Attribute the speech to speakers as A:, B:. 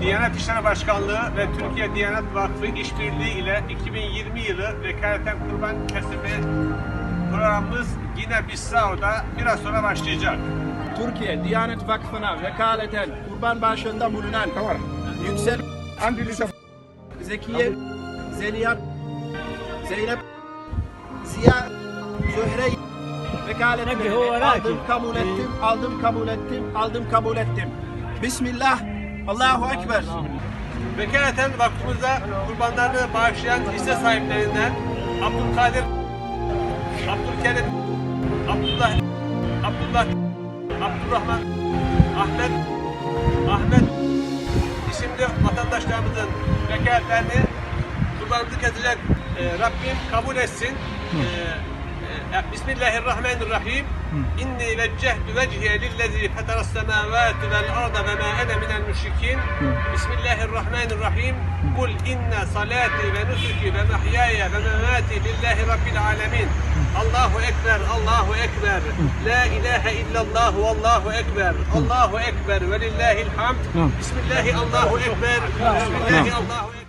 A: Diyanet İşleri Başkanlığı ve Türkiye Diyanet Vakfı işbirliği ile 2020 yılı vekaleten kurban kesimi programımız yine Bissau'da biraz sonra başlayacak.
B: Türkiye Diyanet Vakfı'na vekaleten kurban bağışında bulunan Yüksel Zekiye Zeliha Zeynep Ziya Zühre vekaletini aldım kabul ettim aldım kabul ettim aldım kabul ettim. Bismillah Allahu Ekber
A: Vekaleten vakfımıza kurbanlarını bağışlayan hisse sahiplerinden Abdülkadir, Abdülkerim, Abdullah, Abdullah, Abdurrahman, Ahmet, Ahmet isimli vatandaşlarımızın vekaletlerini kurbanımızı kesecek e, Rabbim kabul etsin. E, Bismillahirrahmanirrahim. İnni veccehtu vecihiye lillezî feteras semâvâti vel arda ve mâ ene minel müşrikîn. Bismillahirrahmanirrahim. Kul inne salati ve nusuki ve mahyaya ve memati lillahi rabbil alemin. Allahu ekber, Allahu ekber. La ilahe illallah ve Allahu ekber. Allahu ekber ve lillahil hamd. Bismillahi Allahu ekber. Bismillahi Allahu ekber.